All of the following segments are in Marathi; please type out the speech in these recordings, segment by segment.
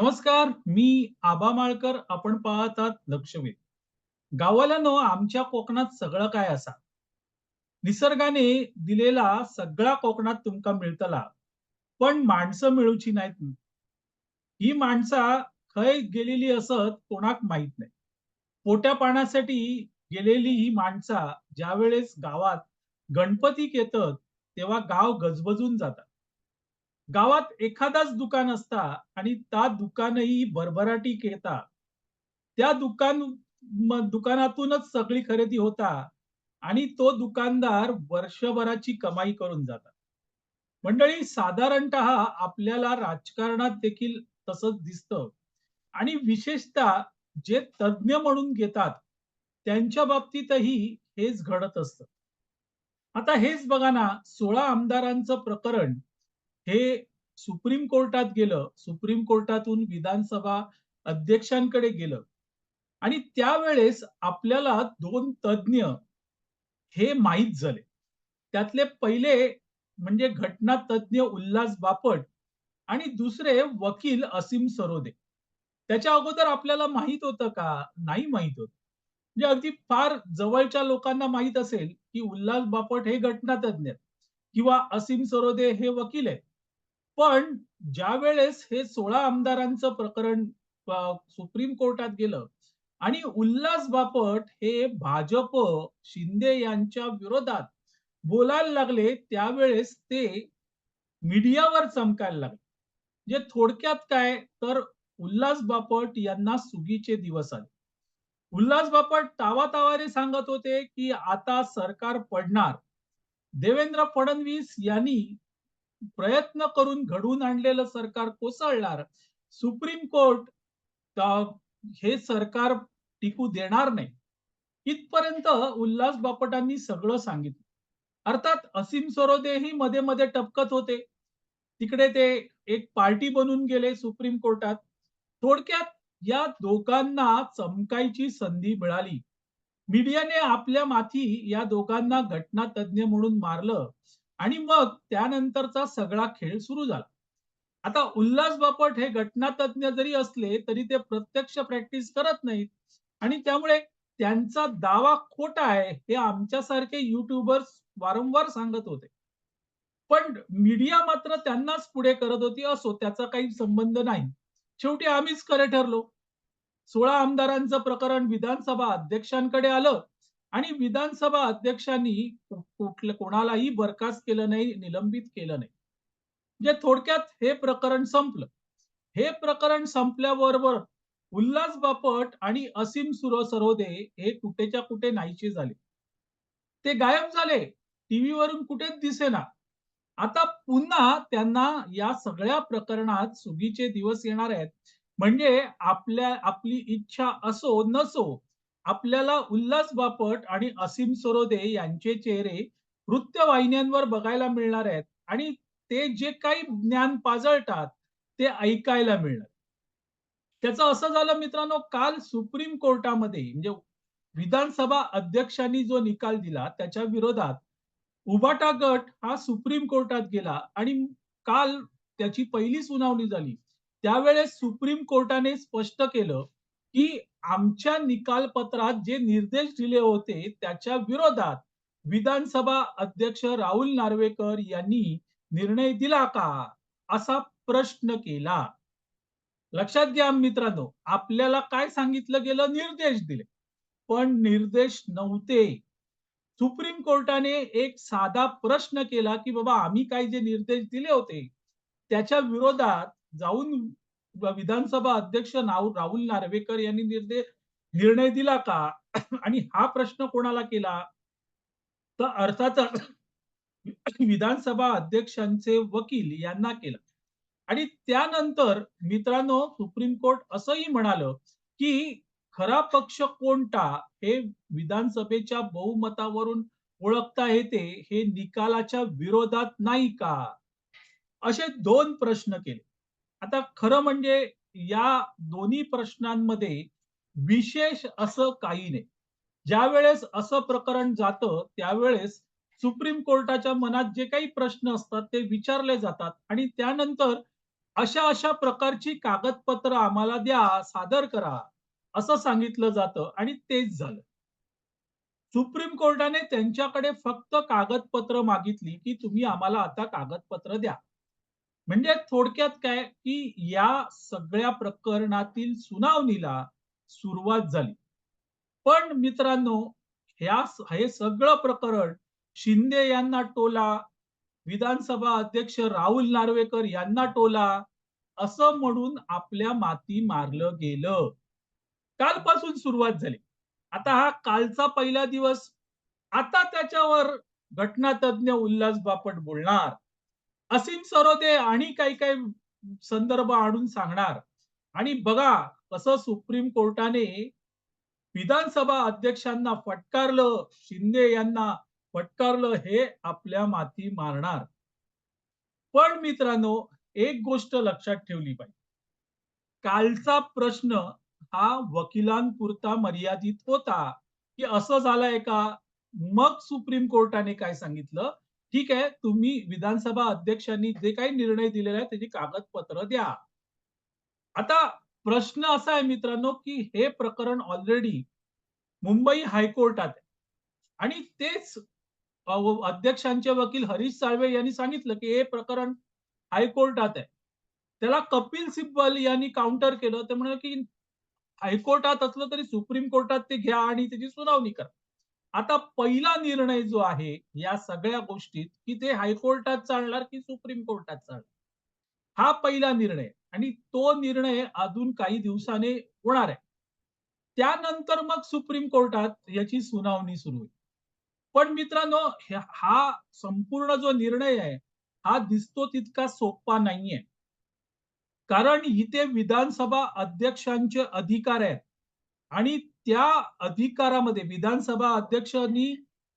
नमस्कार मी आबा माळकर आपण पाहतात लक्षवेध गावाला आमच्या कोकणात सगळं काय असा? निसर्गाने दिलेला सगळा कोकणात तुमका मिळतला पण माणसं मिळूची नाहीत. ही माणसा खय गेलेली असत कोणाक माहीत नाही. पोट्या पाण्यासाठी गेलेली ही माणसा ज्यावेळेस गावात गणपतीक येतात तेव्हा गाव गजबजून जातात. गावात एखादाच दुकान असता आणि त्या दुकानही भरभराटी येता त्या दुकान दुकानातूनच सगळी खरेदी होता आणि तो दुकानदार वर्षभराची कमाई करून जातात मंडळी साधारणतः आपल्याला राजकारणात देखील तसंच दिसतं आणि विशेषतः जे तज्ज्ञ म्हणून घेतात त्यांच्या बाबतीतही हेच घडत असतं. आता हेच बघा ना सोळा आमदारांचं प्रकरण हे सुप्रीम कोर्टात गेलं सुप्रीम कोर्टातून विधानसभा अध्यक्षांकडे गेलं. आणि त्यावेळेस आपल्याला दोन तज्ज्ञ हे माहीत झाले. त्यातले पहिले म्हणजे घटना तज्ज्ञ उल्हास बापट आणि दुसरे वकील असीम सरोदे. त्याच्या अगोदर आपल्याला माहीत होतं का? नाही माहीत होत. म्हणजे अगदी फार जवळच्या लोकांना माहीत असेल की उल्हास बापट हे घटना तज्ज्ञ आहेत किंवा असीम सरोदे हे वकील आहेत. पण ज्या वेळेस हे सोळा आमदारांचं प्रकरण सुप्रीम कोर्टात गेलं आणि उल्हास बापट हे भाजप शिंदे यांच्या विरोधात बोलायला लागले त्यावेळेस ते मीडियावर चमकायला लागले. जे थोडक्यात काय तर उल्हास बापट यांना सुगीचे दिवस आले. उल्हास बापट तावातावाने सांगत होते की आता सरकार पडणार. देवेंद्र फडणवीस यांनी प्रयत्न करून घडवून आणलेलं सरकार कोसळणार. सुप्रीम कोर्ट हे सरकार टिकू देणार नाही? इथपर्यंत उल्हास बापटांनी सगळं सांगितलं. अर्थात असीम सरोदेही मध्ये मध्ये टपकत होते. तिकडे ते एक पार्टी बनून गेले सुप्रीम कोर्टात. थोडक्यात या दोघांना चमकायची संधी मिळाली. मीडियाने आपल्या माथी या दोघांना घटना तज्ज्ञ म्हणून मारलं. आणि मग त्यानंतरचा सगळा खेळ सुरू झाला. आता उल्हास बापट हे घटनातज्ञ जरी असले तरी ते प्रत्यक्ष प्रॅक्टिस करत नाहीत. आणि त्यामुळे त्यांचा दावा खोटा आहे हे आमच्यासारखे युट्यूबर्स वारंवार सांगत होते. पण मीडिया मात्र त्यांनाच पुढे करत होती असो त्याचा काही संबंध नाही. शेवटी आम्हीच खरे ठरलो. सोळा आमदारांचं प्रकरण विधानसभा अध्यक्षांकडे आलं आणि विधानसभा अध्यक्षांनी कुठलं कोणालाही बरखास्त केलं नाही निलंबित केलं नाही. म्हणजे थोडक्यात हे प्रकरण संपलं. हे प्रकरण संपल्याबरोबर उल्हास बापट आणि असीम सुर सरोदे हे कुठेच्या कुठे नाहीचे झाले. ते गायब झाले. टीव्हीवरून कुठेच दिसेना. आता पुन्हा त्यांना या सगळ्या प्रकरणात सुगीचे दिवस येणार आहेत. म्हणजे आपल्या आपली इच्छा असो नसो आपल्याला उल्हास बापट आणि असीम सरोदे यांचे चेहरे वृत्तवाहिन्यांवर बघायला मिळणार आहेत. आणि ते जे काही ज्ञान पाजळतात ते ऐकायला मिळणार. त्याचं असं झालं मित्रांनो काल सुप्रीम कोर्टामध्ये म्हणजे विधानसभा अध्यक्षांनी जो निकाल दिला त्याच्या विरोधात उबाटा गट हा सुप्रीम कोर्टात गेला. आणि काल त्याची पहिली सुनावणी झाली. त्यावेळेस सुप्रीम कोर्टाने स्पष्ट केलं की आमच्या निकालपत्रात जे निर्देश दिले होते त्याच्या विरोधात विधानसभा अध्यक्ष राहुल नार्वेकर यांनी निर्णय दिला का? असा प्रश्न केला. लक्षात घ्या मित्रांनो आपल्याला काय सांगितलं गेलं? निर्देश दिले. पण निर्देश नव्हते. सुप्रीम कोर्टाने एक साधा प्रश्न केला की बाबा आम्ही काय जे निर्देश दिले होते त्याच्या विरोधात जाऊन विधानसभा अध्यक्ष राहुल नार्वेकर यांनी निर्देश निर्णय दिला का? आणि हा प्रश्न कोणाला केला? तर अर्थातच विधानसभा अध्यक्षांचे वकील यांना केला. आणि त्यानंतर मित्रांनो सुप्रीम कोर्ट असंही म्हणालं की खरा पक्ष कोणता हे विधानसभेच्या बहुमतावरून ओळखता येते हे निकालाच्या विरोधात नाही का? असे दोन प्रश्न केले. आता खरं म्हणजे या दोन्ही प्रश्नांमध्ये विशेष असं काही नाही ज्या वेळेस असं प्रकरण जातं त्यावेळेस सुप्रीम कोर्टाच्या मनात जे काही प्रश्न असतात ते विचारले जातात आणि त्यानंतर अशा अशा प्रकारची कागदपत्र आम्हाला द्या, सादर करा, असं सांगितलं जातं आणि तेच झालं. सुप्रीम कोर्टाने त्यांच्याकडे फक्त कागदपत्र मागितली, की तुम्ही आम्हाला आता कागदपत्र द्या. म्हणजे थोडक्यात काय, की या सगळ्या प्रकरणातील सुनावणीला सुरुवात झाली. पण मित्रांनो, ह्या हे सगळं प्रकरण शिंदे यांना टोला, विधानसभा अध्यक्ष राहुल नार्वेकर यांना टोला, असं म्हणून आपल्या माती मारलं गेलं. कालपासून सुरुवात झाली. आता हा कालचा पहिला दिवस. आता त्याच्यावर घटनातज्ञ उल्हास बापट बोलणार. असीम सरोदे आणि काही-काही संदर्भ आणून सांगणार. आणि बघा कसं सुप्रीम कोर्टाने विधानसभा अध्यक्षांना फटकारलं, शिंदे यांना फटकारलं हे आपल्या माती मारणार. पण मित्रांनो, एक गोष्ट लक्षात ठेवली पाहिजे. कालचा प्रश्न हा वकिलांपुरता मर्यादित होता, की असं झालंय का? मग सुप्रीम कोर्टाने काय सांगितलं, ठीक आहे, तुम्ही विधानसभा अध्यक्षांनी जे काही निर्णय दिलेला आहे त्याची कागदपत्र द्या. आता प्रश्न असा आहे मित्रांनो, की हे प्रकरण ऑलरेडी मुंबई हायकोर्टात आहे. आणि तेच अध्यक्षांचे वकील हरीश साळवे यांनी सांगितलं, की हे प्रकरण हायकोर्टात आहे. त्याला कपिल सिब्बल यांनी काउंटर केलं. ते म्हणाले, की हायकोर्टात असलं तरी सुप्रीम कोर्टात ते घ्या आणि त्याची सुनावणी करा. आता पहिला निर्णय जो आहे या सगळ्या गोष्टीत, की ते हायकोर्टात चालणार की सुप्रीम कोर्टात चालणार. हा पहिला निर्णय आणि तो निर्णय अजून काही दिवसाने होणार आहे. त्यानंतर मग सुप्रीम कोर्टात याची सुनावणी सुरू होईल. पण मित्रांनो हा संपूर्ण जो निर्णय आहे, हा दिसतो तितका सोपा नाहीये. कारण इथे विधानसभा अध्यक्षांचे अधिकार आहेत आणि त्या अधिकारामध्ये विधानसभा अध्यक्षांनी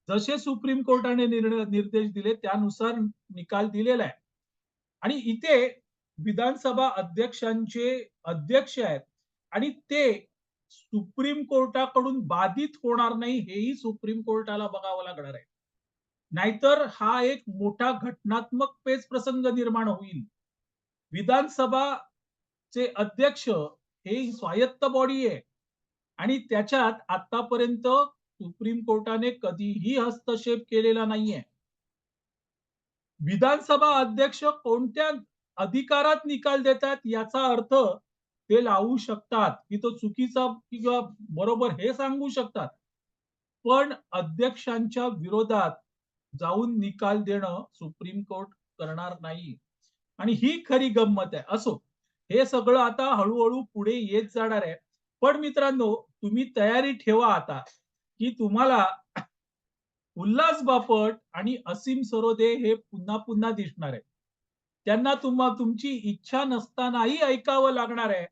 जसे सुप्रीम कोर्टाने निर्णय निर्देश दिले त्यानुसार निकाल दिलेला आहे. आणि इथे विधानसभा अध्यक्षांचे अध्यक्ष आहेत आणि ते सुप्रीम कोर्टाकडून बाधित होणार नाही हेही सुप्रीम कोर्टाला बघावं लागणार आहे. नाहीतर हा एक मोठा घटनात्मक पेच प्रसंग निर्माण होईल. विधानसभा चे अध्यक्ष हे स्वायत्त बॉडी आहे आणि त्याच्यात आतापर्यंत सुप्रीम कोर्टाने कधीही हस्तक्षेप केलेला नाहीये. विधानसभा अध्यक्ष कोणत्या अधिकारात निकाल देतात याचा अर्थ ते लावू शकतात, की तो चुकीचा किंवा बरोबर हे सांगू शकतात. पण अध्यक्षांच्या विरोधात जाऊन निकाल देणं सुप्रीम कोर्ट करणार नाही. आणि ही खरी गंमत आहे. असो, हे सगळं आता हळूहळू पुढे येत जाणार आहे. पण मित्रांनो, तुम्ही तयारी ठेवा आता, की तुम्हाला उल्हास बापट आणि असीम सरोदे हे पुन्हा पुन्हा दिसणार आहे. त्यांना तुम्हा तुमची इच्छा नसतानाही ऐकावं लागणार आहे.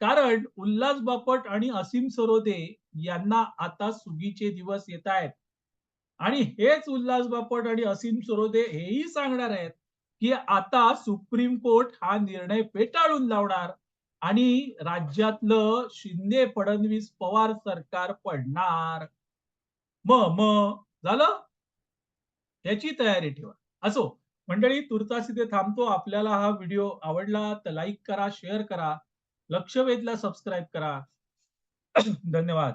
कारण उल्हास बापट आणि असीम सरोदे यांना आता सुगीचे दिवस येत आहेत. आणि हेच उल्हास बापट आणि असीम सरोदे हेही सांगणार आहेत, की आता सुप्रीम कोर्ट हा निर्णय फेटाळून लावणार आणि राज्यातलं शिंदे फडणवीस पवार सरकार पडणार. म म झालं? याची तयारी ठेवा. असो, मंडळी तुर्तास इथे थांबतो. आपल्याला हा व्हिडिओ आवडला तर लाईक करा, शेअर करा. लक्ष वेधला सबस्क्राईब करा. धन्यवाद.